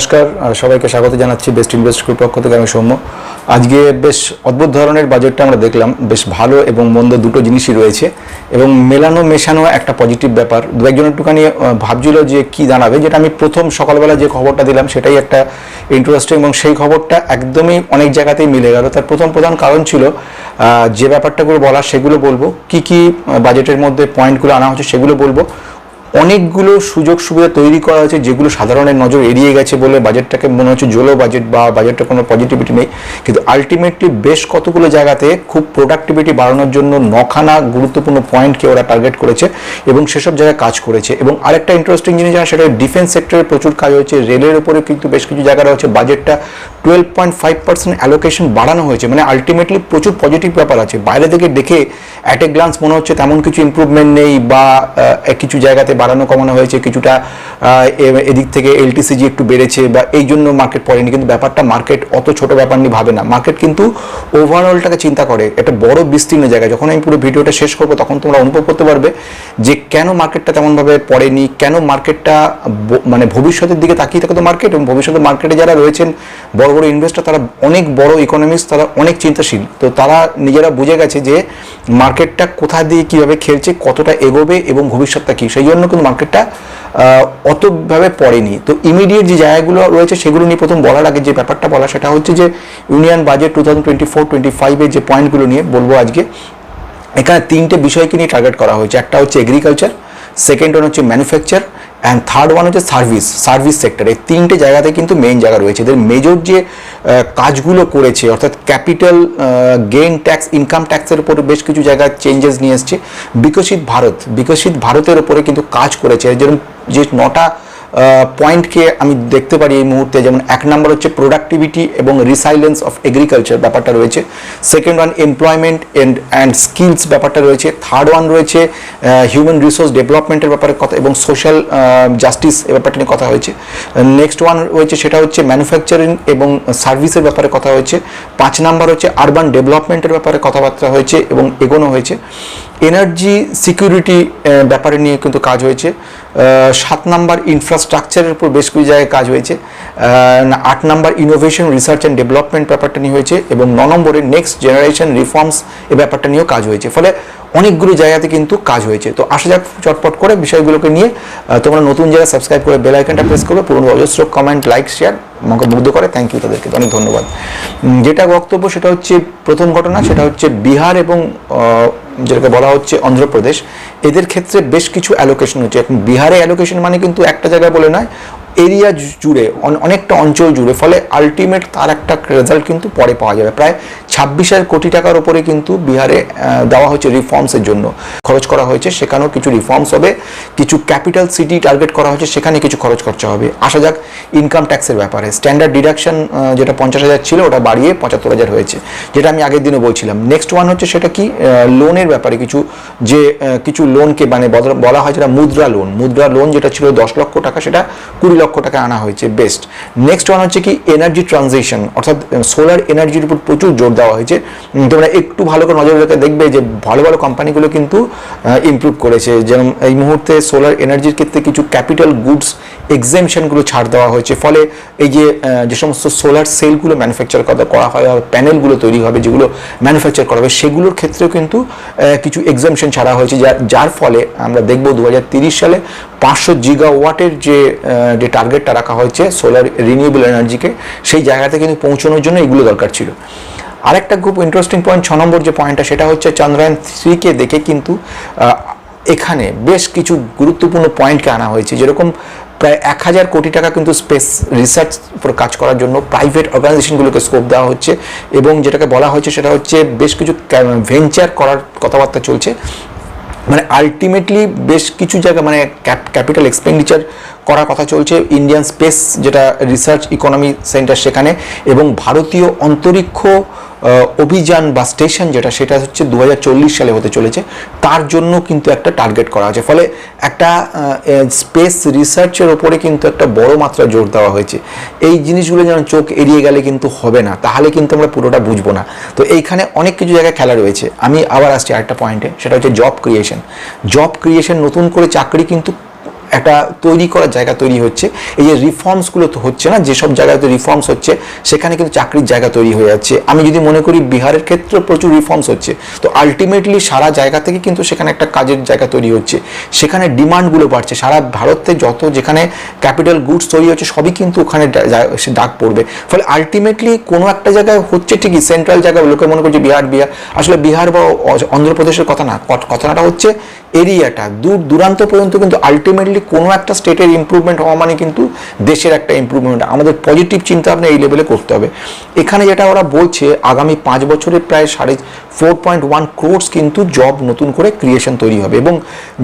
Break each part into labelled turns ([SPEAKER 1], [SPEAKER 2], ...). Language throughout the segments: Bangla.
[SPEAKER 1] নমস্কার সবাইকে স্বাগত জানাচ্ছি বেস্ট ইনভেস্ট গ্রুপ পক্ষ থেকে আমি সৌম্য। আজকে বেশ অদ্ভুত ধরনের বাজেটটা আমরা দেখলাম, বেশ ভালো এবং মন্দ দুটো জিনিসই রয়েছে এবং মেলানো মেশানো একটা পজিটিভ ব্যাপার। দু একজন একটুখানি ভাবছিল যে কি দাঁড়াবে যেটা আমি প্রথম সকালবেলা যে খবরটা দিলাম সেটাই একটা ইন্টারেস্টিং এবং সেই খবরটা একদমই অনেক জায়গাতেই মিলে গেল। তার প্রথম প্রধান কারণ ছিল যে ব্যাপারটাগুলো বলা সেগুলো বলব, কি কি বাজেটের মধ্যে পয়েন্টগুলো আনা হচ্ছে সেগুলো বলব। অনেকগুলো সুযোগ সুবিধা তৈরি করা হয়েছে যেগুলো সাধারণের নজর এড়িয়ে গেছে বলে বাজেটটাকে মনে হচ্ছে জোলো বাজেট বা বাজেটটা কোনো পজিটিভিটি নেই। কিন্তু আলটিমেটলি বেশ কতগুলো জায়গাতে খুব প্রোডাক্টিভিটি বাড়ানোর জন্য নখানা গুরুত্বপূর্ণ পয়েন্টকে ওরা টার্গেট করেছে এবং সেসব জায়গায় কাজ করেছে। এবং আরেকটা ইন্টারেস্টিং জিনিস আছে সেটা ডিফেন্স সেক্টরে প্রচুর কাজ হয়েছে। রেলের উপরে কিন্তু বেশ কিছু জায়গা রয়েছে। বাজেটটা twelve point five percent allocation বাড়ানো হয়েছে। মানে আলটিমেটলি প্রচুর পজিটিভ ব্যাপার আছে। বাইরে থেকে দেখে অ্যাট এ গ্লান্স মনে হচ্ছে তেমন কিছু ইমপ্রুভমেন্ট নেই বা কিছু জায়গাতে বাড়ানো কমানো হয়েছে, কিছুটা এদিক থেকে এলটিসিজি একটু বেড়েছে বা এই জন্য মার্কেট পড়েনি। কিন্তু ব্যাপারটা মার্কেট অত ছোট ব্যাপার নিয়ে ভাবে না। মার্কেট কিন্তু ওভারঅলটাকে চিন্তা করে। একটা বড় বিস্তীর্ণ জায়গা। যখন আমি পুরো ভিডিওটা শেষ করব, তখন তোমরা অনুভব করতে পারবে যে কেন মার্কেটটা তেমনভাবে পড়েনি, কেন মার্কেটটা মানে ভবিষ্যতের দিকে তাকিয়ে থাকে তো মার্কেট এবং ভবিষ্যতে মার্কেটে যারা রয়েছেন, বড় বড় ইনভেস্টর তারা অনেক বড় ইকোনমিক্স তারা অনেক চিন্তাশীল। তো তারা নিজেরা বুঝে গেছে যে মার্কেটটা কোথা দিয়ে কীভাবে খেলছে, কতটা এগোবে এবং ভবিষ্যৎটা কী। সেই জন্য কিন্তু মার্কেটটা অতভাবে পড়েনি। তো ইমিডিয়েট যে জায়গাগুলো রয়েছে সেগুলো নিয়ে প্রথম বলার আগে যে ব্যাপারটা বলা, সেটা হচ্ছে যে union budget two thousand twenty four twenty ফাইভের যে পয়েন্টগুলো নিয়ে বলব আজকে, এখানে তিনটে বিষয়কে নিয়ে টার্গেট করা হয়েছে। একটা হচ্ছে এগ্রিকালচার সেকেন্ড ওয়ান হচ্ছে ম্যানুফ্যাকচার অ্যান্ড থার্ড ওয়ান হচ্ছে সার্ভিস সার্ভিস সেক্টর এই তিনটে জায়গাতে কিন্তু মেইন জায়গা রয়েছে। এদের মেজর যে কাজগুলো করেছে, অর্থাৎ ক্যাপিটাল গেইন ট্যাক্স ইনকাম ট্যাক্সের উপর বেশ কিছু জায়গায় চেঞ্জেস নিয়ে এসছে। বিকশিত ভারত, বিকশিত ভারতের উপরে কিন্তু কাজ করেছে। যেরকম যে নটা পয়েন্টকে আমি দেখতে পারি এই মুহূর্তে, যেমন এক নম্বর হচ্ছে প্রোডাক্টিভিটি এবং রিসাইলেন্স অফ এগ্রিকালচার ব্যাপারটা রয়েছে। Second one employment end and skills ব্যাপারটা রয়েছে। থার্ড ওয়ান রয়েছে হিউম্যান রিসোর্স ডেভেলপমেন্টের ব্যাপারে কথা এবং সোশ্যাল জাস্টিস এ ব্যাপারটা নিয়ে কথা হয়েছে। নেক্সট ওয়ান হয়েছে সেটা হচ্ছে ম্যানুফ্যাকচারিং এবং সার্ভিসের ব্যাপারে কথা হয়েছে। পাঁচ নাম্বার হচ্ছে আরবান ডেভেলপমেন্টের ব্যাপারে কথাবার্তা হয়েছে এবং এগোনো হয়েছে। এনার্জি সিকিউরিটি ব্যাপারে নিয়ে কিন্তু কাজ হয়েছে। সাত নাম্বার ইনফ্রাস্ট্রাকচারের উপর বেশ কিছু জায়গায় কাজ হয়েছে। আট number innovation research and development ব্যাপারটা নিয়ে হয়েছে এবং ন নম্বরে নেক্সট জেনারেশন রিফর্মস এ ব্যাপারটা নিয়েও কাজ হয়েছে। ফলে অনেকগুলো জায়গাতে কিন্তু কাজ হয়েছে। তো আসা যাক, চটপট করে বিষয়গুলোকে নিয়ে তোমরা নতুন যারা সাবস্ক্রাইব করে বেল আইকনটা প্রেস করবে, পুরনো অজস্র কমেন্ট লাইক শেয়ার আমাকে মুগ্ধ করে। থ্যাংক ইউ তাদেরকে, অনেক ধন্যবাদ। যেটা বক্তব্য সেটা হচ্ছে প্রথম ঘটনা, সেটা হচ্ছে বিহার এবং যেটাকে বলা হচ্ছে অন্ধ্রপ্রদেশ। এদের ক্ষেত্রে বেশ কিছু অ্যালোকেশন হচ্ছে। এখন বিহারে অ্যালোকেশন মানে কিন্তু একটা জায়গায় বলে নয়, এরিয়া জুড়ে অনেকটা অঞ্চল জুড়ে। ফলে আলটিমেট তার একটা রেজাল্ট কিন্তু পরে পাওয়া যাবে। প্রায় ছাব্বিশ কোটি টাকার উপরে কিন্তু বিহারে দেওয়া হচ্ছে রিফর্মসের জন্য। খরচ করা হয়েছে, সেখানেও কিছু রিফর্মস হবে, কিছু ক্যাপিটাল সিটি টার্গেট করা হয়েছে, সেখানে কিছু খরচ খরচা হবে। আসা যাক ইনকাম ট্যাক্সের ব্যাপারে। স্ট্যান্ডার্ড ডিডাকশন যেটা পঞ্চাশ হাজার ছিল, ওটা বাড়িয়ে পঁচাত্তর হাজার হয়েছে, যেটা আমি আগের দিনও বলছিলাম। নেক্সট ওয়ান হচ্ছে সেটা কি? লোনের ব্যাপারে কিছু, যে কিছু লোনকে মানে বলা হয় যেটা মুদ্রা লোন মুদ্রা লোন যেটা ছিল দশ লক্ষ টাকা, সেটা কুড়ি লক্ষ টাকা আনা হয়েছে বেস্ট নেক্সট ওয়ান হচ্ছে কি এনার্জি ট্রানজিশন অর্থাৎ সোলার এনার্জির উপর প্রচুর জোর দেওয়া হয়েছে। তোমরা একটু ভালো করে নজর রেখে দেখবে যে ভালো ভালো কোম্পানিগুলো কিন্তু ইমপ্রুভ করেছে। যেমন এই মুহূর্তে সোলার এনার্জির ক্ষেত্রে কিছু ক্যাপিটাল গুডস এক্সামশনগুলো ছাড় দেওয়া হয়েছে। ফলে এই যে যে সমস্ত সোলার সেলগুলো ম্যানুফ্যাকচার করা হয় প্যানেলগুলো তৈরি হবে, যেগুলো ম্যানুফ্যাকচার করা হবে, সেগুলোর ক্ষেত্রেও কিন্তু কিছু এক্সামশন ছাড়া হয়েছে। যার ফলে আমরা দেখব দু সালে পাঁচশো জিগাওয়াটের যে যে টার্গেটটা রাখা হয়েছে সোলার রিনিউয়েবল এনার্জিকে সেই জায়গাতে কিন্তু পৌঁছানোর জন্য এগুলো দরকার ছিল। আরেকটা খুব ইন্টারেস্টিং পয়েন্ট ছ নম্বর যে পয়েন্টটা সেটা হচ্ছে চন্দ্রায়ন থ্রিকে দেখে কিন্তু এখানে বেশ কিছু গুরুত্বপূর্ণ পয়েন্টকে আনা হয়েছে। যেরকম প্রায় এক হাজার কোটি টাকা কিন্তু স্পেস রিসার্চ উপর কাজ করার জন্য প্রাইভেট অর্গানাইজেশনগুলোকে স্কোপ দেওয়া হচ্ছে এবং যেটাকে বলা হয়েছে সেটা হচ্ছে বেশ কিছু ভেঞ্চার করার কথাবার্তা চলছে। মানে আলটিমেটলি বেশ কিছু জায়গা মানে ক্যাপিটাল এক্সপেন্ডিচার করার কথা চলছে ইন্ডিয়ান স্পেস যেটা রিসার্চ ইকোনমি সেন্টার সেখানে এবং ভারতীয় অন্তরিক্ষ অভিযান বা স্টেশন যেটা, সেটা হচ্ছে দু হাজার চল্লিশ সালে হতে চলেছে। তার জন্য কিন্তু একটা টার্গেট করা আছে। ফলে একটা স্পেস রিসার্চের ওপরে কিন্তু একটা বড় মাত্রা জোর দেওয়া হয়েছে। এই জিনিসগুলো যেন চোখ এড়িয়ে গেলে কিন্তু হবে না, তাহলে কিন্তু আমরা পুরোটা বুঝব না। তো এইখানে অনেক কিছু জায়গায় খেলা রয়েছে। আমি আবার আসছি আরেকটা পয়েন্টে সেটা হচ্ছে জব ক্রিয়েশন জব ক্রিয়েশন নতুন করে চাকরি কিন্তু একটা তৈরি করার জায়গা তৈরি হচ্ছে। এই যে রিফর্মসগুলো তো হচ্ছে না, যেসব জায়গাতে রিফর্মস হচ্ছে, সেখানে কিন্তু চাকরির জায়গা তৈরি হয়ে যাচ্ছে। আমি যদি মনে করি বিহারের ক্ষেত্রে প্রচুর রিফর্মস হচ্ছে। তো আলটিমেটলি সারা জায়গা থেকে কিন্তু সেখানে একটা কাজের জায়গা তৈরি হচ্ছে। সেখানে ডিমান্ডগুলো বাড়ছে। সারা ভারতে যত যেখানে ক্যাপিটাল গুডস তৈরি হচ্ছে, সবই কিন্তু ওখানে সে ডাক পড়বে। ফলে আলটিমেটলি কোনো একটা জায়গায় হচ্ছে ঠিকই সেন্ট্রাল জায়গায় লোকে মনে করছে বিহার বিহার। আসলে বিহার বা অন্ধ্রপ্রদেশের কথা না কথাটা হচ্ছে এরিয়াটা। দূর দূরান্ত পর্যন্ত কিন্তু আলটিমেটলি কোনো একটা স্টেটের ইম্প্রুভমেন্ট হওয়া মানে কিন্তু দেশের একটা ইম্প্রুভমেন্ট আমাদের পজিটিভ চিন্তা ভাবনা এই লেভেলে করতে হবে। এখানে যেটা ওরা বলছে, আগামী পাঁচ বছরে প্রায় সাড়ে ফোর পয়েন্ট ওয়ান ক্রোডস কিন্তু জব নতুন করে ক্রিয়েশন তৈরি হবে এবং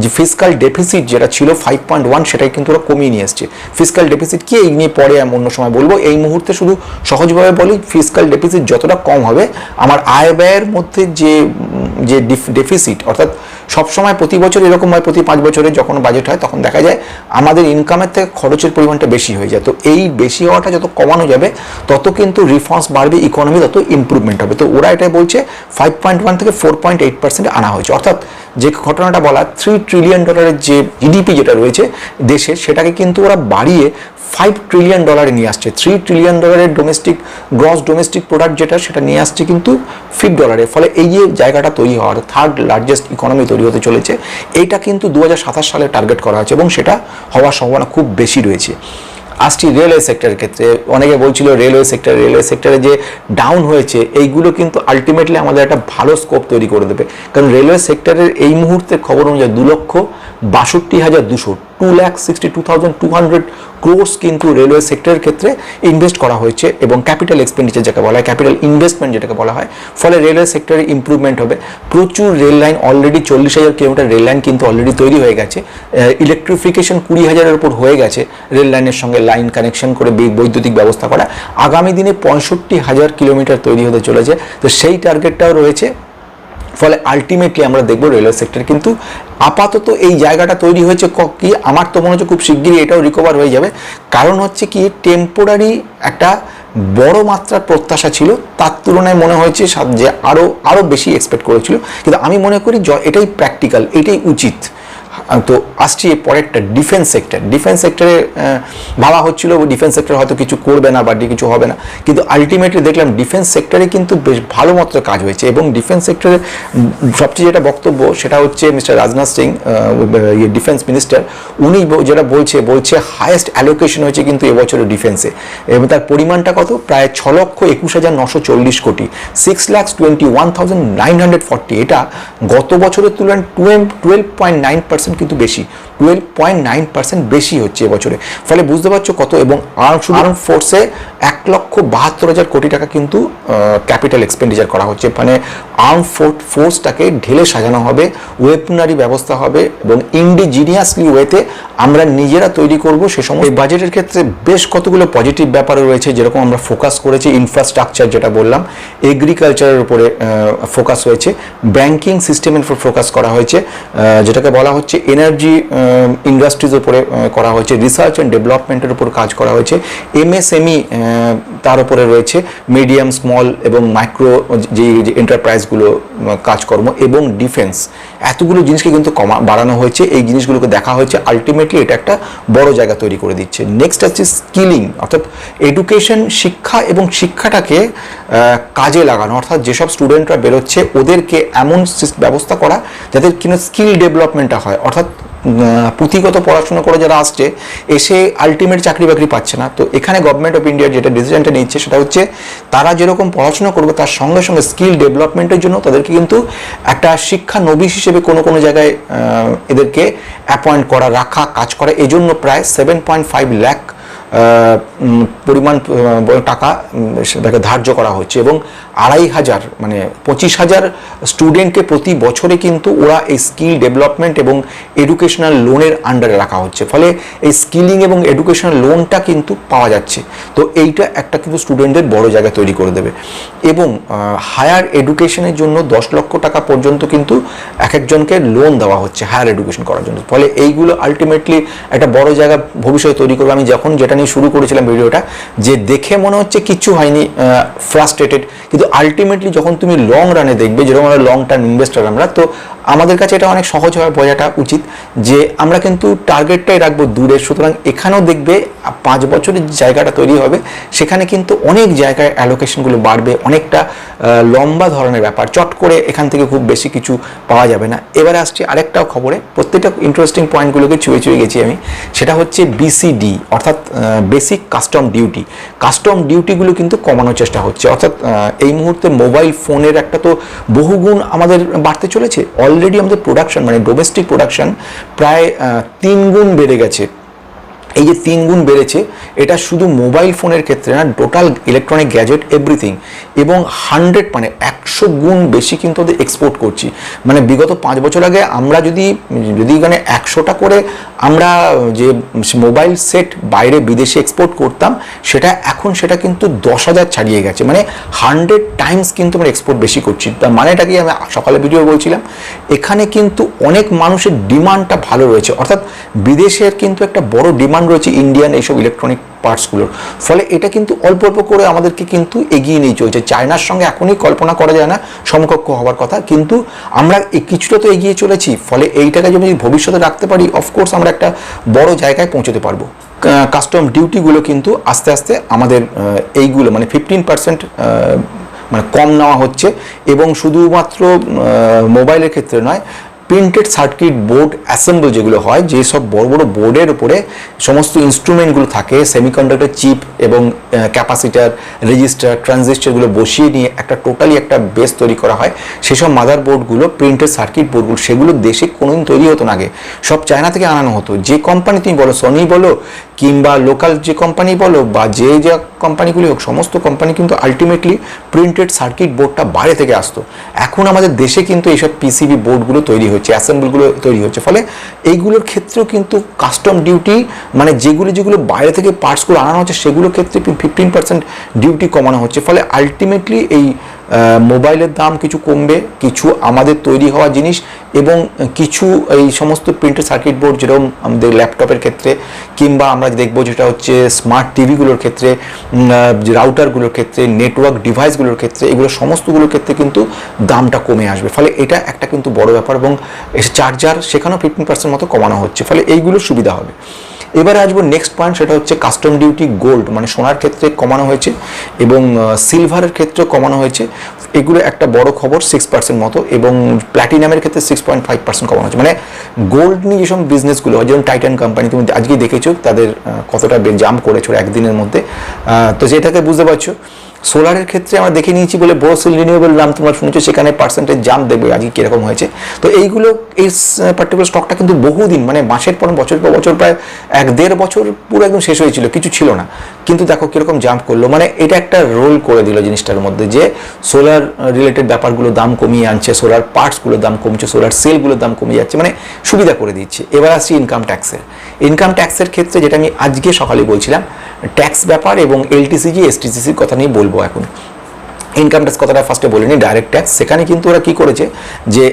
[SPEAKER 1] যে ফিসকাল ডেফিসিট যেটা ছিল ফাইভ পয়েন্ট ওয়ান সেটাই কিন্তু ওরা কমিয়ে নিয়ে এসছে। ফিসকাল ডেফিসিট কি? এই নিয়ে পরে আমি অন্য সময় বলব। এই মুহূর্তে শুধু সহজভাবে বলি ফিসকাল ডেফিসিট যতটা কম হবে, আমার আয় ব্যয়ের মধ্যে যে যে ডেফিসিট অর্থাৎ সবসময় প্রতি বছর এরকম হয়, প্রতি পাঁচ বছরে যখন বাজেট হয়, তখন দেখা যায় আমাদের ইনকামের থেকে খরচের পরিমাণটা বেশি হয়ে যায়। তো এই বেশি হওয়াটা যত কমানো যাবে, তত কিন্তু রিফর্মস বাড়বে ইকোনমি তত ইম্প্রুভমেন্ট হবে। তো ওরা এটা বলছে ফাইভ পয়েন্ট ওয়ান থেকে ফোর পয়েন্ট এইট পার্সেন্ট আনা হয়েছে। অর্থাৎ যে ঘটনাটা বলা থ্রি ট্রিলিয়ন ডলারের যে জিডিপি যেটা রয়েছে দেশের সেটাকে কিন্তু ওরা বাড়িয়ে ফাইভ ট্রিলিয়ন ডলারে নিয়ে আসছে। থ্রি ট্রিলিয়ন ডলারের ডোমেস্টিক গ্রস ডোমেস্টিক প্রোডাক্ট যেটা, সেটা নিয়ে আসছে কিন্তু ফিফ ডলারে ফলে এই যে জায়গাটা তৈরি হওয়ার থার্ড লার্জেস্ট ইকোনমি তৈরি হতে চলেছে, এইটা কিন্তু দু হাজার সাতাশ সালে টার্গেট করা হয়েছে এবং সেটা হওয়ার সম্ভাবনা খুব বেশি রয়েছে। আসছি রেলওয়ে সেক্টরের ক্ষেত্রে, অনেকে বলছিল রেলওয়ে সেক্টর রেলওয়ে সেক্টরে যে ডাউন হয়েছে, এইগুলো কিন্তু আলটিমেটলি আমাদের একটা ভালো স্কোপ তৈরি করে দেবে। কারণ রেলওয়ে সেক্টরের এই মুহূর্তে খবর অনুযায়ী দু লক্ষ বাষট্টি হাজার দুশো two lakh sixty two thousand two hundred crores কিন্তু রেলওয়ে সেক্টরের ক্ষেত্রে ইনভেস্ট করা হয়েছে এবং ক্যাপিটাল এক্সপেন্ডিচার যাকে বলা হয় ক্যাপিটাল ইনভেস্টমেন্ট যেটাকে বলা হয়, ফলে রেলওয়ে সেক্টরে ইম্প্রুভমেন্ট হবে। প্রচুর রেল লাইন অলরেডি চল্লিশ হাজার কিলোমিটার রেল লাইন কিন্তু অলরেডি তৈরি হয়ে গেছে। ইলেকট্রিফিকেশন কুড়ি হাজারের উপর হয়ে গেছে রেল লাইনের সঙ্গে লাইন কানেকশন করে বৈদ্যুতিক ব্যবস্থা করা। আগামী দিনে পঁয়ষট্টি হাজার কিলোমিটার তৈরি হতে চলেছে। তো সেই টার্গেটটাও রয়েছে। ফলে আলটিমেটলি আমরা দেখব রেলওয়ে সেক্টর কিন্তু আপাতত এই জায়গাটা তৈরি হয়েছে ক- আমার তো মনে হচ্ছে খুব শিগগিরই এটাও রিকভার হয়ে যাবে। কারণ হচ্ছে কি টেম্পোরারি একটা বড় মাত্রার প্রত্যাশা ছিল। তার তুলনায় মনে হয়েছে যে আরও আরও বেশি এক্সপেক্ট করেছিল। কিন্তু আমি মনে করি এটাই প্র্যাকটিক্যাল এটাই উচিত। তো আসছি পরেরটা ডিফেন্স সেক্টর ডিফেন্স সেক্টরে ভাবা হচ্ছিল ডিফেন্স সেক্টর হয়তো কিছু করবে না বা কিছু হবে না। কিন্তু আলটিমেটলি দেখলাম ডিফেন্স সেক্টরে কিন্তু বেশ ভালো মাত্রায় কাজ হয়েছে এবং ডিফেন্স সেক্টরে সবচেয়ে যেটা বক্তব্য সেটা হচ্ছে মিস্টার রাজনাথ সিং ইয়ে ডিফেন্স মিনিস্টার উনি যেটা বলছে বলছে হায়েস্ট অ্যালোকেশন হয়েছে কিন্তু এবছরে ডিফেন্সে এবং তার পরিমাণটা কত? প্রায় ছ লক্ষ একুশ হাজার নশো চল্লিশ কোটি। Six lakhs twenty one thousand nine hundred forty এটা গত বছরের তুলনায় twelve twelve point nine percent কিন্তু বেশি টুয়েলভ পয়েন্ট নাইন পার্সেন্ট বেশি হচ্ছে এবছরে। ফলে বুঝতে পারছ কত? এবং আর্ম ফোর্সে এক লক্ষ বাহাত্তর হাজার কোটি টাকা কিন্তু ক্যাপিটাল এক্সপেন্ডিচার করা হচ্ছে। মানে আর্ম ফোর্সটাকে ঢেলে সাজানো হবে ওয়েপনারি ব্যবস্থা হবে এবং ইন্ডিজিনিয়াসলি ওয়েতে আমরা নিজেরা তৈরি করব সে সময় বাজেটের ক্ষেত্রে বেশ কতগুলো পজিটিভ ব্যাপারও রয়েছে যেরকম আমরা ফোকাস করেছি ইনফ্রাস্ট্রাকচার যেটা বললাম। এগ্রিকালচারের উপরে ফোকাস হয়েছে। ব্যাংকিং সিস্টেমের উপর ফোকাস করা হয়েছে। যেটাকে বলা হচ্ছে এনার্জি ইন্ডাস্ট্রিজ উপরে করা হয়েছে। রিসার্চ অ্যান্ড ডেভেলপমেন্টের উপর কাজ করা হয়েছে। এমএসএমই তার উপরে রয়েছে মিডিয়াম স্মল এবং মাইক্রো যে এন্টারপ্রাইজগুলো কাজকর্ম এবং ডিফেন্স এতগুলো জিনিসকে কিন্তু কমা, বাড়ানো হয়েছে। এই জিনিসগুলোকে দেখা হয়েছে। আলটিমেটলি এটা একটা বড় জায়গা তৈরি করে দিচ্ছে। নেক্সট হচ্ছে স্কিলিং অর্থাৎ এডুকেশন শিক্ষা এবং শিক্ষাটাকে কাজে লাগানো। অর্থাৎ যেসব স্টুডেন্টরা বেরোচ্ছে, ওদেরকে এমন ব্যবস্থা করা যাদের কিনা স্কিল ডেভেলপমেন্টটা হয়। অর্থাৎ পুঁথিগত পড়াশোনা করে যারা আসছে, এসে আলটিমেট চাকরি বাকরি পাচ্ছে না। তো এখানে গভর্নমেন্ট অফ ইন্ডিয়ার যেটা ডিসিশনটা নিচ্ছে সেটা হচ্ছে, তারা যেরকম পড়াশোনা করবে তার সঙ্গে সঙ্গে স্কিল ডেভেলপমেন্টের জন্য তাদেরকে কিন্তু একটা শিক্ষা নবিশ হিসেবে কোনো কোনো জায়গায় এদেরকে অ্যাপয়েন্ট করা, রাখা, কাজ করা, এজন্য প্রায় সেভেন পয়েন্ট ফাইভ ল্যাক পরিমাণ টাকা সেটাকে ধার্য করা হচ্ছে এবং আড়াই হাজার মানে পঁচিশ হাজার স্টুডেন্টকে প্রতি বছরে কিন্তু ওরা এই স্কিল ডেভেলপমেন্ট এবং এডুকেশনাল লোনের আন্ডারে রাখা হচ্ছে। ফলে এই স্কিলিং এবং এডুকেশনাল লোনটা কিন্তু পাওয়া যাচ্ছে। তো এইটা একটা কিন্তু স্টুডেন্টদের বড় জায়গা তৈরি করে দেবে। এবং হায়ার এডুকেশনের জন্য দশ লক্ষ টাকা পর্যন্ত কিন্তু এক একজনকে লোন দেওয়া হচ্ছে হায়ার এডুকেশন করার জন্য। ফলে এইগুলো আলটিমেটলি একটা বড় জায়গা ভবিষ্যতে তৈরি করবে। আমি যখন যেটা নিয়ে শুরু করেছিলাম ভিডিওটা, যে দেখে মনে হচ্ছে কিচ্ছু হয়নি ফ্রাস্ট্রেটেড কিন্তু আলটিমেটলি যখন তুমি লং রানে দেখবে, যেরকম আমরা লং টার্ম ইনভেস্টার আমরা, তো আমাদের কাছে এটা অনেক সহজভাবে বোঝাটা উচিত যে আমরা কিন্তু টার্গেটটাই রাখব দূরে। সুতরাং এখানেও দেখবে পাঁচ বছরের জায়গাটা তৈরি হবে। সেখানে কিন্তু অনেক জায়গায় অ্যালোকেশনগুলো বাড়বে। অনেকটা লম্বা ধরনের ব্যাপার। চট করে এখান থেকে খুব বেশি কিছু পাওয়া যাবে না। এবারে আসছি আরেকটাও খবরে। প্রত্যেকটা ইন্টারেস্টিং পয়েন্টগুলোকে ছুঁয়ে ছুঁয়ে গেছি আমি। সেটা হচ্ছে বিসিডি অর্থাৎ বেসিক কাস্টম ডিউটি কাস্টম ডিউটিগুলো কিন্তু কমানোর চেষ্টা হচ্ছে। অর্থাৎ এই মুহূর্তে মোবাইল ফোনের একটা তো বহুগুণ আমাদের বাড়তে চলেছে। অলরেডি আমাদের প্রোডাকশন মানে ডোমেস্টিক প্রোডাকশন প্রায় তিন গুণ বেড়ে গেছে। এই যে তিন গুণ বেড়েছে, এটা শুধু মোবাইল ফোনের ক্ষেত্রে না টোটাল ইলেকট্রনিক গ্যাজেট এভরিথিং এবং হান্ড্রেড মানে একশো গুণ বেশি কিন্তু ওদের এক্সপোর্ট করছি। মানে বিগত পাঁচ বছর আগে আমরা যদি যদি এখানে একশোটা করে আমরা যে মোবাইল সেট বাইরে বিদেশে এক্সপোর্ট করতাম, সেটা এখন সেটা কিন্তু দশ হাজার ছাড়িয়ে গেছে। মানে হান্ড্রেড টাইমস কিন্তু আমরা এক্সপোর্ট বেশি করছি। তার মানেটা কি? আমি সকালে ভিডিও বলছিলাম। এখানে কিন্তু অনেক মানুষের ডিমান্ডটা ভালো রয়েছে। অর্থাৎ বিদেশের কিন্তু একটা বড় ডিমান্ড রয়েছে ইন্ডিয়ান এইসব ইলেকট্রনিক পার্টসগুলোর ফলে এটা কিন্তু অল্প অল্প করে আমাদেরকে কিন্তু এগিয়ে নিয়ে চলছে। চায়নার সঙ্গে এখনই কল্পনা করা যায় না সমকক্ষ হওয়ার কথা। কিন্তু আমরা কিছুটা তো এগিয়ে চলেছি। ফলে এইটাকে যদি ভবিষ্যতে রাখতে পারি অফকোর্স আমরা একটা বড় জায়গায় পৌঁছতে পারব। কাস্টম ডিউটিগুলো কিন্তু আস্তে আস্তে আমাদের এইগুলো মানে ফিফটিন পার্সেন্ট মানে কম নেওয়া হচ্ছে। এবং শুধুমাত্র মোবাইলের ক্ষেত্রে নয় প্রিন্টেড সার্কিট বোর্ড অ্যাসেম্বল যেগুলো হয় যেসব বড় বড় বোর্ডের উপরে সমস্ত ইনস্ট্রুমেন্টগুলো থাকে সেমিকন্ডাক্টর চিপ এবং ক্যাপাসিটার রেজিস্টার ট্রানজিস্টারগুলো বসিয়ে নিয়ে একটা টোটালি একটা বেস তৈরি করা হয়। সেসব মাদার বোর্ডগুলো প্রিন্টেড সার্কিট বোর্ডগুলো সেগুলো দেশে কোনোদিন তৈরি হতো না আগে। সব চায়না থেকে আনানো হতো। যে কোম্পানি তুমি বলো সনি বলো, কিংবা লোকাল যে কোম্পানি বলো, বা যে যে কোম্পানিগুলি হোক, সমস্ত কোম্পানি কিন্তু আলটিমেটলি প্রিন্টেড সার্কিট বোর্ডটা বাইরে থেকে আসতো। এখন আমাদের দেশে কিন্তু এইসব পিসিবি বোর্ডগুলো তৈরি হচ্ছে অ্যাসেম্বলগুলো তৈরি হচ্ছে। ফলে এইগুলোর ক্ষেত্রেও কিন্তু কাস্টম ডিউটি মানে যেগুলো যেগুলো বাইরে থেকে পার্টসগুলো আনানো হচ্ছে, সেগুলোর ক্ষেত্রে ফিফটিন পার্সেন্ট ডিউটি কমানো হচ্ছে। ফলে আলটিমেটলি এই মোবাইলের দাম কিছু কমবে, কিছু আমাদের তৈরি হওয়া জিনিস এবং কিছু এই সমস্ত প্রিন্টেড সার্কিট বোর্ড যেরকম আমাদের ল্যাপটপের ক্ষেত্রে কিংবা আমরা দেখব যেটা হচ্ছে স্মার্ট টিভিগুলোর ক্ষেত্রে রাউটারগুলোর ক্ষেত্রে নেটওয়ার্ক ডিভাইসগুলোর ক্ষেত্রে, এগুলো সমস্তগুলোর ক্ষেত্রে কিন্তু দামটা কমে আসবে। ফলে এটা একটা কিন্তু বড় ব্যাপার এবং চার্জার সেখানেও ফিফটিন পার্সেন্ট মতো কমানো হচ্ছে। ফলে এইগুলোর সুবিধা হবে। এবারে আসব নেক্সট পয়েন্ট সেটা হচ্ছে কাস্টম ডিউটি গোল্ড মানে সোনার ক্ষেত্রে কমানো হয়েছে এবং সিলভারের ক্ষেত্রে কমানো হয়েছে। এগুলো একটা বড় খবর সিক্স পার্সেন্ট মতো এবং প্ল্যাটিনামের ক্ষেত্রে সিক্স পয়েন্ট ফাইভ পার্সেন্ট কমানো হয়েছে। মানে গোল্ড নিয়ে যেসব বিজনেসগুলো হয় যেমন টাইটান কোম্পানি তুমি আজকে দেখেছ তাদের কতটা জাম্প করেছ একদিনের মধ্যে। তো যেটাকে বুঝতে পারছ সোলারের ক্ষেত্রে আমরা দেখে নিয়েছি বলে বোরোসিল রিনিউয়েবল নাম তোমরা শুনেছো, সেখানে পার্সেন্টেজ জাম দেখবে আজকে কীরকম হয়েছে। তো এইগুলো, এই পার্টিকুলার স্টকটা কিন্তু বহুদিন মানে মাসের পর বছর পর বছর প্রায় এক দেড় বছর পুরো একদম শেষ হয়েছিল, কিছু ছিল না। কিন্তু দেখো কীরকম জাম্প করল। মানে এটা একটা রোল করে দিল জিনিসটার মধ্যে যে সোলার রিলেটেড ব্যাপারগুলো দাম কমিয়ে আনছে সোলার পার্টসগুলোর দাম কমছে সোলার সেলগুলোর দাম কমে যাচ্ছে মানে সুবিধা করে দিচ্ছে। এবার আসছি ইনকাম ট্যাক্সের ইনকাম ট্যাক্সের ক্ষেত্রে যেটা আমি আজকে সকালে বলছিলাম ট্যাক্স ব্যাপার এবং এলটিসিজি এসটিসিসির কথা নিয়ে বলব এখন। ইনকাম ট্যাক্স কথাটা ফার্স্টে বলিনি ডাইরেক্ট ট্যাক্স সেখানে কিন্তু ওরা কি করেছে যে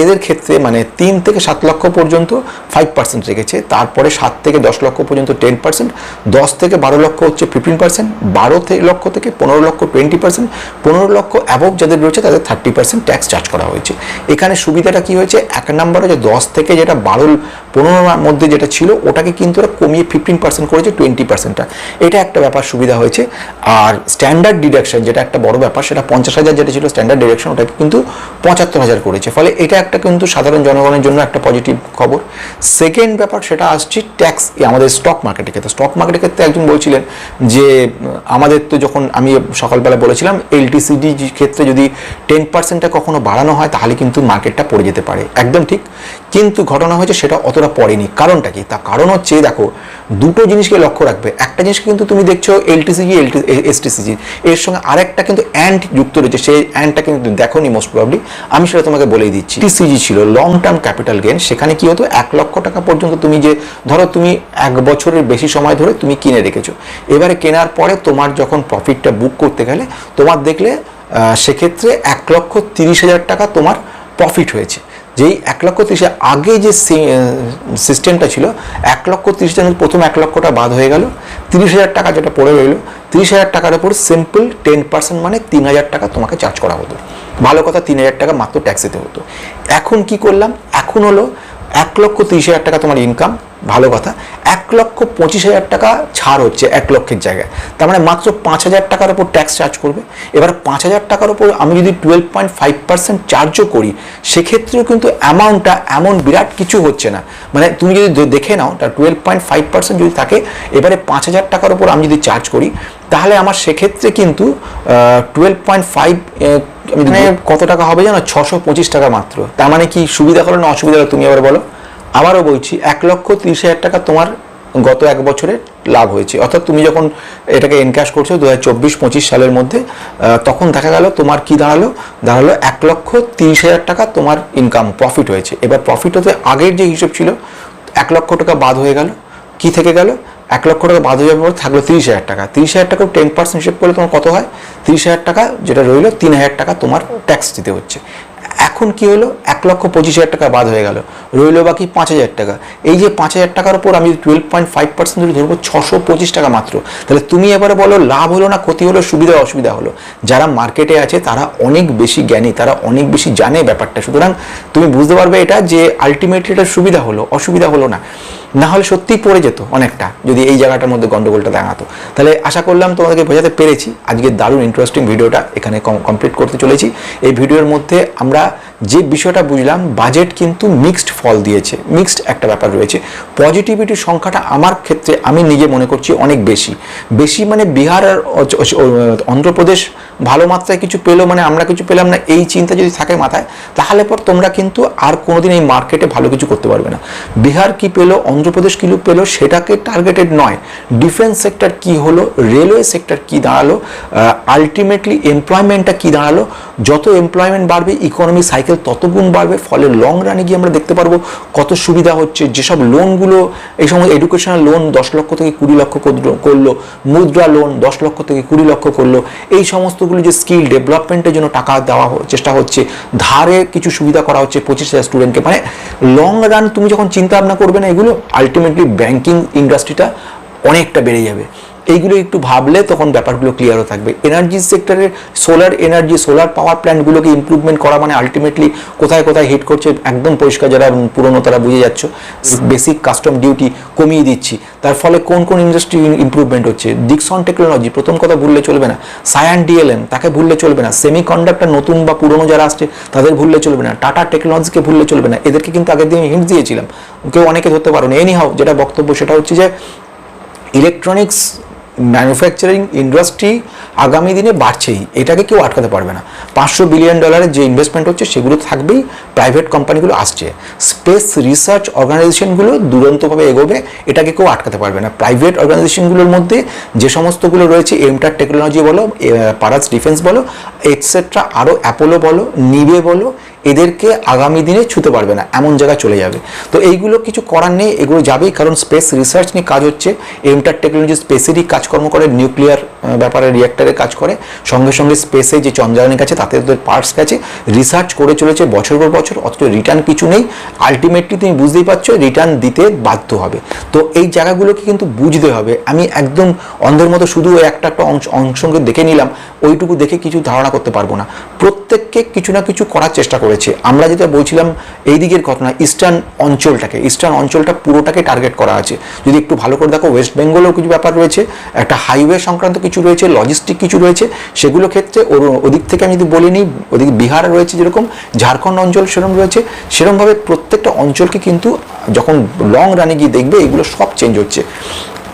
[SPEAKER 1] এদের ক্ষেত্রে মানে তিন থেকে সাত লক্ষ পর্যন্ত ফাইভ পার্সেন্ট রেখেছে, তারপরে সাত থেকে দশ লক্ষ পর্যন্ত টেন পার্সেন্ট দশ থেকে বারো লক্ষ হচ্ছে ফিফটিন পার্সেন্ট বারো লক্ষ থেকে পনেরো লক্ষ টোয়েন্টি পার্সেন্ট পনেরো লক্ষ অ্যাবভ যাদের রয়েছে তাদের থার্টি পার্সেন্ট ট্যাক্স চার্জ করা হয়েছে। এখানে সুবিধাটা কি হয়েছে? এক নম্বরে যে দশ থেকে যেটা বারো পনেরোর মধ্যে যেটা ছিল, ওটাকে কিন্তু ওরা কমিয়ে ফিফটিন পার্সেন্ট করেছে টোয়েন্টি পার্সেন্টটা এটা একটা ব্যাপার সুবিধা হয়েছে। আর স্ট্যান্ডার্ড ডিডাকশন যেটা একটা বড় ব্যাপার সেটা পঞ্চাশ হাজার যেটা ছিল স্ট্যান্ডার্ড ডিডাকশন ওটাকে কিন্তু পঁচাত্তর হাজার করেছে। ফলে এটা একটা কিন্তু সাধারণ জনগণের জন্য একটা পজিটিভ খবর। সেকেন্ড ব্যাপার, সেটা আসছে ট্যাক্স আমাদের স্টক মার্কেটের ক্ষেত্রে। স্টক মার্কেটের ক্ষেত্রে একজন বলছিলেন যে, আমাদের তো যখন আমি সকালবেলা বলেছিলাম এলটিসিডি ক্ষেত্রে যদি টেন পার্সেন্টটা কখনো বাড়ানো হয়, তাহলে কিন্তু মার্কেটটা পড়ে যেতে পারে। একদম ঠিক। কিন্তু ঘটনা হয়েছে, সেটা অতটা পড়েনি। কারণটা কি? তার কারণ হচ্ছে, দেখো দুটো জিনিসকে লক্ষ্য রাখবে। একটা জিনিস কিন্তু তুমি দেখছ এলটিসিজি এসটিসিজি এর সঙ্গে আরেকটা কিন্তু অ্যান্ড যুক্ত রয়েছে, সেই অ্যান্ডটা কিন্তু দেখো নি মোস্ট প্রবলি আমি সেটা তোমাকে বলেই দিচ্ছি। টিসিজি ছিল লং টার্ম ক্যাপিটাল গেন সেখানে কি হতো, এক লক্ষ টাকা পর্যন্ত তুমি যে, ধরো তুমি এক বছরের বেশি সময় ধরে তুমি কিনে রেখেছো। এবারে কেনার পরে তোমার যখন প্রফিটটা বুক করতে গেলে, তোমার দেখলে সেক্ষেত্রে এক লক্ষ তিরিশ হাজার টাকা তোমার প্রফিট হয়েছে। যেই এক লক্ষ তিরিশে আগে যে সিস্টেমটা ছিল, এক লক্ষ তিরিশ হাজার প্রথম এক লক্ষটা বাদ হয়ে গেল, তিরিশ হাজার টাকা যেটা পড়ে রইল, তিরিশ হাজার টাকার উপর সিম্পল টেন পার্সেন্ট মানে তিন হাজার টাকা তোমাকে চার্জ করা হতো। ভালো কথা, তিন হাজার টাকা মাত্র ট্যাক্স দিতে হতো। এখন কি করলাম? এখন হলো এক লক্ষ তিরিশ হাজার টাকা তোমার ইনকাম ভালো কথা। এক লক্ষ পঁচিশ হাজার টাকা ছাড় হচ্ছে এক লক্ষের জায়গায়। তার মানে মাত্র পাঁচ হাজার টাকার ওপর ট্যাক্স চার্জ করবে। এবার পাঁচ হাজার টাকার ওপর আমি যদি টুয়েলভ পয়েন্ট ফাইভ পার্সেন্ট চার্জও করি, সেক্ষেত্রেও কিন্তু অ্যামাউন্টটা এমন বিরাট কিছু হচ্ছে না। মানে তুমি যদি দেখে নাও তা টুয়েলভ পয়েন্ট ফাইভ পার্সেন্ট যদি থাকে, এবারে পাঁচ হাজার টাকার ওপর আমি যদি চার্জ করি, তাহলে আমার সেক্ষেত্রে কিন্তু টুয়েলভ পয়েন্ট ফাইভ মানে কত টাকা হবে জানো? ছশো পঁচিশ টাকা মাত্র। তার মানে কি সুবিধা হলো না অসুবিধা হলো তুমি আবার বলো? আবারও বলছি এক লক্ষ তিরিশ হাজার টাকা তোমার গত এক বছরে লাভ হয়েছে। অর্থাৎ তুমি যখন এটাকে এনক্যাশ করছ দু হাজার চব্বিশ পঁচিশ সালের মধ্যে তখন দেখা গেল তোমার কি দাঁড়াল? দাঁড়াল এক লক্ষ তিরিশ হাজার টাকা তোমার ইনকাম প্রফিট হয়েছে। এবার প্রফিট হতে আগের যে হিসেব ছিল এক লক্ষ টাকা বাদ হয়ে গেল। কি থেকে গেল? এক লক্ষ টাকা বাদ হয়ে পর থাকল তিরিশ হাজার টাকা। তিরিশ হাজার টাকা টেন পার্সেন্ট হিসেব করলে তোমার কত হয়? তিরিশ হাজার টাকা যেটা রইল, তিন হাজার টাকা তোমার ট্যাক্স দিতে হচ্ছে। এখন কি হলো? এক লক্ষ পঁচিশ হাজার টাকা বাদ হয়ে গেল। রইল বাকি পাঁচ হাজার টাকা। এই যে পাঁচ হাজার টাকার উপর আমি টুয়েলভ পয়েন্ট ফাইভ পার্সেন্ট ধরে ধরবো, ছশো পঁচিশ টাকা মাত্র। তাহলে তুমি এবারে বলো, লাভ হলো না ক্ষতি হলো, সুবিধা অসুবিধা হলো? যারা মার্কেটে আছে, তারা অনেক বেশি জ্ঞানী, তারা অনেক বেশি জানে ব্যাপারটা। সুতরাং তুমি বুঝতে পারবে এটা যে আলটিমেটলি এটা সুবিধা হলো, অসুবিধা হলো না। না হলে সত্যিই পড়ে যেত অনেকটা, যদি এই জায়গাটার মধ্যে গন্ডগোলটা দেখাতো তাহলে আশা করলাম তোমাদেরকে বোঝাতে পেরেছি। আজকে দারুণ ইন্টারেস্টিং ভিডিওটা এখানে কমপ্লিট করতে চলেছি। এই ভিডিওর মধ্যে আমরা যে বিষয়টা বুঝলাম বাজেট কিন্তু মিক্সড ফল দিয়েছে। মিক্সড একটা ব্যাপার রয়েছে। পজিটিভিটির সংখ্যাটা আমার ক্ষেত্রে আমি নিজে মনে করছি অনেক বেশি। বেশি মানে বিহার আর অন্ধ্রপ্রদেশ ভালো মাত্রায় কিছু পেল মানে আমরা কিছু পেলাম না। এই চিন্তা যদি থাকে মাথায়, তাহলে পর তোমরা কিন্তু আর কোনোদিন এই মার্কেটে ভালো কিছু করতে পারবে না। বিহার কি পেল? অন্ধ্রপ্রদেশ কি পেল? সেটাকে টার্গেটেড নয়। ডিফেন্স সেক্টর কি হলো? রেলওয়ে সেক্টর কি দাঁড়াল? আলটিমেটলি এমপ্লয়মেন্টটা কি দাঁড়াল? যত এমপ্লয়মেন্ট বাড়বে ইকোনমি সাইকেল তত গুণ বাড়বে, ফলে লং রানে গিয়ে আমরা দেখতে পারব কত সুবিধা হচ্ছে। যেসব লোনগুলো এই সময় এডুকেশনাল লোন দশ লক্ষ থেকে কুড়ি লক্ষ করল, মুদ্রা লোন দশ লক্ষ থেকে কুড়ি লক্ষ করল, এই সমস্তগুলো যে স্কিল ডেভেলপমেন্টের জন্য টাকা দেওয়া চেষ্টা হচ্ছে। ধারে কিছু সুবিধা করা হচ্ছে পঁচিশ হাজার স্টুডেন্টকে মানে লং রান তুমি যখন চিন্তা ভাবনা করবে না এগুলো আলটিমেটলি ব্যাঙ্কিং ইন্ডাস্ট্রিটা অনেকটা বেড়ে যাবে। এইগুলো একটু ভাবলে তখন ব্যাপারগুলো ক্লিয়ারও থাকবে। এনার্জি সেক্টরের সোলার এনার্জি সোলার পাওয়ার প্ল্যান্টগুলোকে ইমপ্রুভমেন্ট করা মানে আলটিমেটলি কোথায় কোথায় হিট করছে একদম পরিষ্কার যারা পুরনো তারা বুঝে যাচ্ছ। বেসিক কাস্টম ডিউটি কমিয়ে দিচ্ছি। তার ফলে কোন কোন ইন্ডাস্ট্রি ইমপ্রুভমেন্ট হচ্ছে? ডিকসন টেকনোলজি প্রথম কথা ভুললে চলবে না। সায়ান ডিএলএম তাকে ভুললে চলবে না। সেমি কন্ডাক্টর নতুন বা পুরনো যারা আসছে, তাদের ভুললে চলবে না। টাটা টেকনোলজিকে ভুললে চলবে না। এদেরকে কিন্তু আগের দিন হিন্ট দিয়েছিলাম। কেউ অনেকে ধরতে পারো না। এনি হাও যেটা বক্তব্য সেটা হচ্ছে যে ইলেকট্রনিক্স ম্যানুফ্যাকচারিং ইন্ডাস্ট্রি আগামী দিনে বাড়ছেই, এটাকে কেউ আটকাতে পারবে না। পাঁচশো বিলিয়ন ডলারের যে ইনভেস্টমেন্ট হচ্ছে, সেগুলো থাকবেই প্রাইভেট কোম্পানিগুলো আসছে। স্পেস রিসার্চ অর্গানাইজেশনগুলো দুরন্তভাবে এগোবে, এটাকে কেউ আটকাতে পারবে না। প্রাইভেট অর্গানাইজেশনগুলোর মধ্যে যে সমস্তগুলো রয়েছে এমটার টেকনোলজি বলো পারাস ডিফেন্স বলো এটসেট্রা আরও অ্যাপোলো বলো, নিবে বলো এদেরকে আগামী দিনে ছুতে পারবে না, এমন জায়গায় চলে যাবে। তো এইগুলো কিছু করার নেই, এগুলো যাবেই, কারণ স্পেস রিসার্চ নিয়ে কাজ হচ্ছে। এমটার টেকনোলজি স্পেসেরই কাজকর্ম করে নিউক্লিয়ার ব্যাপারে রিয়াক্টারে কাজ করে। সঙ্গে সঙ্গে স্পেসে যে চন্দ্রায়নের কাছে তাতে ওদের পার্টস গেছে। রিসার্চ করে চলেছে বছর পর বছর, অথচ রিটার্ন কিছু নেই। আলটিমেটলি তুমি বুঝতেই পারছ রিটার্ন দিতে বাধ্য হবে। তো এই জায়গাগুলোকে কিন্তু বুঝতে হবে। আমি একদম অন্ধের মতো শুধু একটা একটা অংশ অংশকে দেখে নিলাম, ওইটুকু দেখে কিছু ধারণা করতে পারব না। প্রত্যেককে কিছু না কিছু করার চেষ্টা করেছে। আমরা যেটা বলছিলাম, এই দিকের ঘটনা ইস্টার্ন অঞ্চলটাকে ইস্টার্ন অঞ্চলটা পুরোটাকে টার্গেট করা আছে। যদি একটু ভালো করে দেখো ওয়েস্ট বেঙ্গলেও কিছু ব্যাপার রয়েছে, একটা হাইওয়ে সংক্রান্ত কিছু রয়েছে লজিস্টিক কিছু রয়েছে, সেগুলো ক্ষেত্রে ওর ওদিক থেকে আমি যদি বলিনি ওদিকে বিহার রয়েছে যেরকম, ঝাড়খণ্ড অঞ্চল সেরকম রয়েছে, সেরকমভাবে প্রত্যেকটা অঞ্চলকে কিন্তু যখন লং রানে গিয়ে দেখবে, এগুলো সব চেঞ্জ হচ্ছে।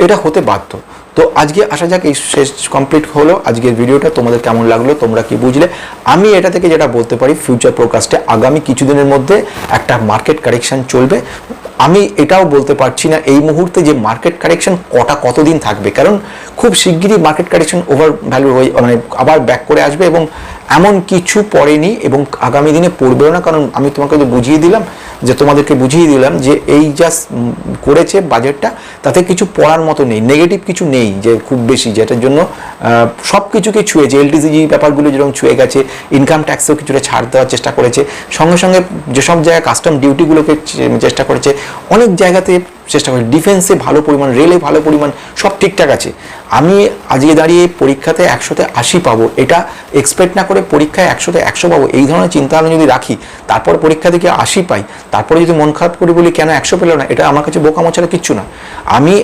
[SPEAKER 1] এটা হতে বাধ্য। তো আজকে আসা যাক এই শেষ কমপ্লিট হলো। আজকের ভিডিওটা তোমাদের কেমন লাগল, তোমরা কি বুঝলে? আমি এটা থেকে যেটা বলতে পারি ফিউচার প্রোকাস্টে আগামী কিছুদিনের মধ্যে একটা মার্কেট কারেকশন চলবে। আমি এটাও বলতে পারছি না এই মুহূর্তে যে মার্কেট কারেকশন কটা কতদিন থাকবে। কারণ খুব শিগগিরই মার্কেট কারেকশন ওভার ভ্যালু হয়ে মানে আবার ব্যাক করে আসবে এবং এমন কিছু পড়েনি এবং আগামী দিনে পড়বেও না, কারণ আমি তোমাকে তো বুঝিয়ে দিলাম, যে তোমাদেরকে বুঝিয়ে দিলাম যে এই যা করেছে বাজেটটা তাতে কিছু পড়ার মতো নেই নেগেটিভ কিছু নেই, যে খুব বেশি যেটার জন্য সব কিছুকে ছুঁয়েছে এলটিসিজি ব্যাপারগুলো যেরকম ছুঁয়ে গেছে ইনকাম ট্যাক্সেও কিছুটা ছাড় দেওয়ার চেষ্টা করেছে, সঙ্গে সঙ্গে যেসব জায়গায় কাস্টম ডিউটিগুলোকে চেষ্টা করেছে, অনেক জায়গাতে চেষ্টা করি। ডিফেন্সে ভালো পরিমাণ রেলে ভালো পরিমাণ সব ঠিকঠাক আছে। আমি আজকে দাঁড়িয়ে পরীক্ষাতে একশোতে আশি পাবো। এটা এক্সপেক্ট না করে পরীক্ষায় একশোতে একশো পাবো। এই ধরনের চিন্তা আমি যদি রাখি, তারপর পরীক্ষা থেকে আশি পাই, তারপরে যদি মন খারাপ করি বলি, কেন একশো পেল না? এটা আমার কাছে বোকা কিচ্ছু না। আমি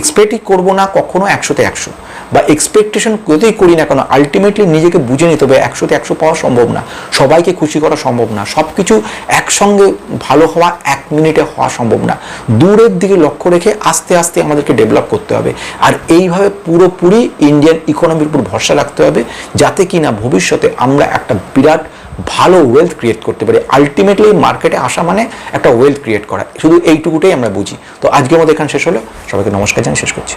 [SPEAKER 1] এক্সপেক্টই করব না কখনো একশোতে একশো। বা এক্সপেকটেশন যতই করি না কেন আলটিমেটলি নিজেকে বুঝে নিতে হবে একশোতে একশো পাওয়া সম্ভব না। সবাইকে খুশি করা সম্ভব না। সব কিছু একসঙ্গে ভালো হওয়া, এক মিনিটে হওয়া সম্ভব না। দূরের দিকে লক্ষ্য রেখে আস্তে আস্তে আমাদেরকে ডেভেলপ করতে হবে। আর এইভাবে পুরোপুরি ইন্ডিয়ান ইকোনমির উপর ভরসা রাখতে হবে, যাতে কি না ভবিষ্যতে আমরা একটা বিরাট ভালো ওয়েলথ ক্রিয়েট করতে পারি। আলটিমেটলি মার্কেটে আসা মানে একটা ওয়েলথ ক্রিয়েট করা। শুধু এইটুকুটাই আমরা বুঝি। তো আজকে আমাদের এখানে শেষ হলো। সবাইকে নমস্কার জানিয়ে শেষ করছি।